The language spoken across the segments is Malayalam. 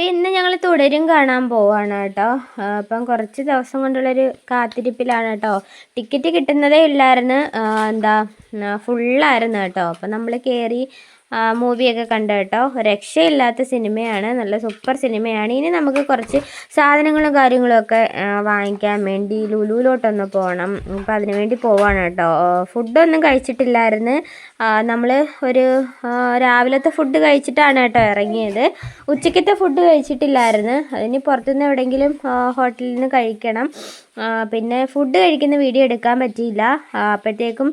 അപ്പോൾ ഇന്ന് ഞങ്ങൾ തുടരും കാണാൻ പോവാണ് കേട്ടോ. അപ്പം കുറച്ച് ദിവസം കൊണ്ടുള്ളൊരു കാത്തിരിപ്പിലാണ് കേട്ടോ. ടിക്കറ്റ് കിട്ടുന്നതേ ഇല്ലായിരുന്നു. എന്താ ഫുള്ളായിരുന്നു കേട്ടോ. അപ്പം നമ്മൾ കയറി മൂവിയൊക്കെ കണ്ടു കേട്ടോ. രക്ഷയില്ലാത്ത സിനിമയാണ്. നല്ല സൂപ്പർ സിനിമയാണ്. ഇനി നമുക്ക് കുറച്ച് സാധനങ്ങളും കാര്യങ്ങളൊക്കെ വാങ്ങിക്കാൻ വേണ്ടി ലുലുവിലോട്ടൊന്ന് പോകണം അപ്പോൾ അതിന് വേണ്ടി പോവാണ് കേട്ടോ. ഫുഡൊന്നും കഴിച്ചിട്ടില്ലായിരുന്നു. നമ്മൾ ഒരു രാവിലത്തെ ഫുഡ് കഴിച്ചിട്ടാണ് കേട്ടോ ഇറങ്ങിയത്. ഉച്ചക്കത്തെ ഫുഡ് കഴിച്ചിട്ടില്ലായിരുന്നു. അതിന് പുറത്തുനിന്ന് എവിടെയെങ്കിലും ഹോട്ടലിൽ നിന്ന് കഴിക്കണം. പിന്നെ ഫുഡ് കഴിക്കുന്ന വീഡിയോ എടുക്കാൻ പറ്റിയില്ല. അപ്പോഴത്തേക്കും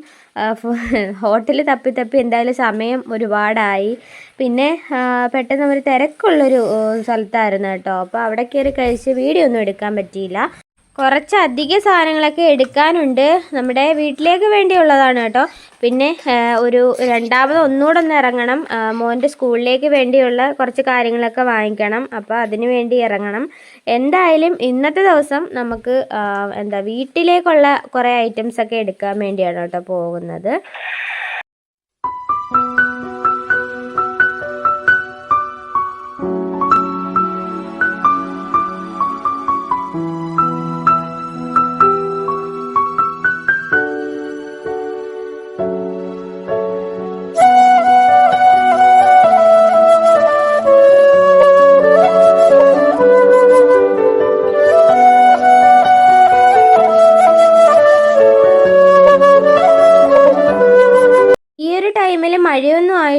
ഹോട്ടൽ തപ്പി തപ്പി എന്തായാലും സമയം ഒരുപാടായി പിന്നെ പെട്ടെന്ന് ഒരു തിരക്കുള്ളൊരു സ്ഥലത്തായിരുന്നു കേട്ടോ. അപ്പോൾ അവിടെ കയറി കഴിച്ച് വീഡിയോ ഒന്നും എടുക്കാൻ പറ്റിയില്ല. കുറച്ചധികം സാധനങ്ങളൊക്കെ എടുക്കാനുണ്ട്. നമ്മുടെ വീട്ടിലേക്ക് വേണ്ടിയുള്ളതാണ് കേട്ടോ. പിന്നെ ഒരു രണ്ടാമത് ഒന്നുകൂടെ ഒന്ന് ഇറങ്ങണം മോന്റെ സ്കൂളിലേക്ക് വേണ്ടിയുള്ള കുറച്ച് കാര്യങ്ങളൊക്കെ വാങ്ങിക്കണം. അപ്പോൾ അതിന് വേണ്ടി ഇറങ്ങണം. എന്തായാലും ഇന്നത്തെ ദിവസം നമുക്ക് എന്താ വീട്ടിലേക്കുള്ള കുറേ ഐറ്റംസൊക്കെ എടുക്കാൻ വേണ്ടിയാണ് കേട്ടോ പോകുന്നത്.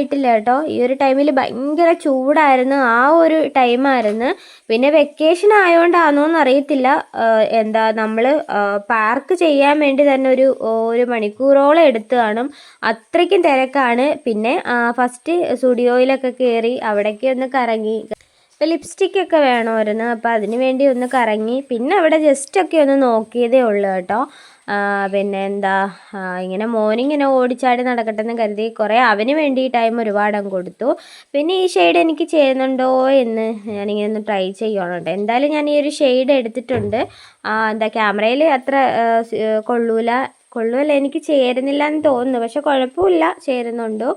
ആയിട്ടില്ല കേട്ടോ ഈ ഒരു ടൈമിൽ ഭയങ്കര ചൂടായിരുന്നു. ആ ഒരു ടൈമായിരുന്നു. പിന്നെ വെക്കേഷൻ ആയതുകൊണ്ടാണോന്ന് അറിയത്തില്ല എന്താ നമ്മൾ പാർക്ക് ചെയ്യാൻ വേണ്ടി തന്നെ ഒരു ഒരു മണിക്കൂറോളം എടുത്തു കാണും. അത്രയ്ക്കും തിരക്കാണ്. പിന്നെ ഫസ്റ്റ് സ്റ്റുഡിയോയിലൊക്കെ കയറി അവിടേക്ക് ഒന്ന് കറങ്ങി. ഇപ്പോൾ ലിപ്സ്റ്റിക്കൊക്കെ വേണമായിരുന്നു അപ്പോൾ അതിന് വേണ്ടി ഒന്ന് കറങ്ങി. പിന്നെ അവിടെ ജസ്റ്റൊക്കെ ഒന്ന് നോക്കിയതേ ഉള്ളൂ കേട്ടോ. പിന്നെ എന്താ ഇങ്ങനെ മോനിങ്ങനെ ഓടിച്ചാടി നടക്കട്ടെ എന്ന് കരുതി കുറേ അവന് വേണ്ടി ടൈം ഒരുപാട് കൊടുത്തു. പിന്നെ ഈ ഷെയ്ഡ് എനിക്ക് ചേരുന്നുണ്ടോ എന്ന് ഞാനിങ്ങനെ ഒന്ന് ട്രൈ ചെയ്യണം എന്തായാലും ഞാൻ ഈ ഒരു ഷെയ്ഡ് എടുത്തിട്ടുണ്ട്. എന്താ ക്യാമറയിൽ അത്ര കൊള്ളൂല. കൊള്ളുമല്ല എനിക്ക് ചേരുന്നില്ല എന്ന് തോന്നുന്നു. പക്ഷെ കുഴപ്പമില്ല. ചേരുന്നുണ്ട്.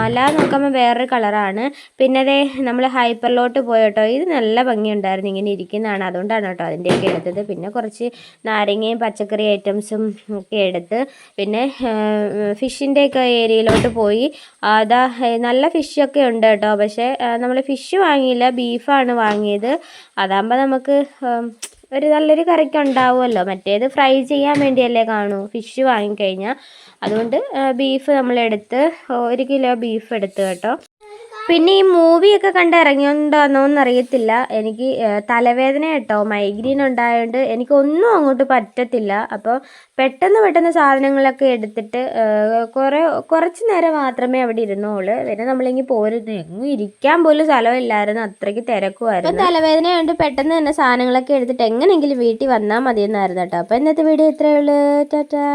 അല്ലാതെ നോക്കുമ്പോൾ വേറൊരു കളറാണ്. പിന്നെ അതേ നമ്മൾ ഹൈപ്പറിലോട്ട് പോയി കേട്ടോ ഇത് നല്ല ഭംഗിയുണ്ടായിരുന്നു. ഇങ്ങനെ ഇരിക്കുന്നതാണ്. അതുകൊണ്ടാണ് കേട്ടോ അതിന്റെയൊക്കെ എടുത്തത്. പിന്നെ കുറച്ച് നാരങ്ങയും പച്ചക്കറി ഐറ്റംസും ഒക്കെ എടുത്ത്. പിന്നെ ഫിഷിന്റെയൊക്കെ ഏരിയയിലോട്ട് പോയി. അതാ നല്ല ഫിഷൊക്കെ ഉണ്ട് കേട്ടോ. പക്ഷേ നമ്മൾ ഫിഷ് വാങ്ങിയില്ല. ബീഫാണ് വാങ്ങിയത്. അതാകുമ്പോൾ നമുക്ക് ഒരു നല്ലൊരു കറിക്ക് ഉണ്ടാവുമല്ലോ മറ്റേത് ഫ്രൈ ചെയ്യാൻ വേണ്ടിയല്ലേ കാണൂ. ഫിഷ് വാങ്ങിക്കഴിഞ്ഞാൽ അതുകൊണ്ട് ബീഫ് നമ്മളെടുത്ത് ഒരു കിലോ ബീഫ് എടുത്ത് കേട്ടോ. പിന്നെ ഈ മൂവിയൊക്കെ കണ്ട് ഇറങ്ങിയോണ്ടാന്നോന്ന് അറിയത്തില്ല എനിക്ക് തലവേദന കേട്ടോ മൈഗ്രീൻ ഉണ്ടായതുകൊണ്ട് എനിക്കൊന്നും അങ്ങോട്ട് പറ്റത്തില്ല. അപ്പോൾ പെട്ടെന്ന് പെട്ടെന്ന് സാധനങ്ങളൊക്കെ എടുത്തിട്ട് കുറേ കുറച്ച് നേരം മാത്രമേ അവിടെ ഇരുന്നുള്ളൂ പിന്നെ നമ്മളിങ്ങനെ പോരുന്നു. എങ്ങും ഇരിക്കാൻ പോലും സ്ഥലമില്ലായിരുന്നു. അത്രയ്ക്ക് തിരക്കുമായിരുന്നു. അപ്പോൾ തലവേദന കൊണ്ട് പെട്ടെന്ന് തന്നെ സാധനങ്ങളൊക്കെ എടുത്തിട്ട് എങ്ങനെയെങ്കിലും വീട്ടിൽ വന്നാൽ മതിയെന്നായിരുന്നു കേട്ടോ. അപ്പോൾ ഇന്നത്തെ വീഡിയോ ഇത്രയേ ഉള്ളൂ. ടാറ്റാ.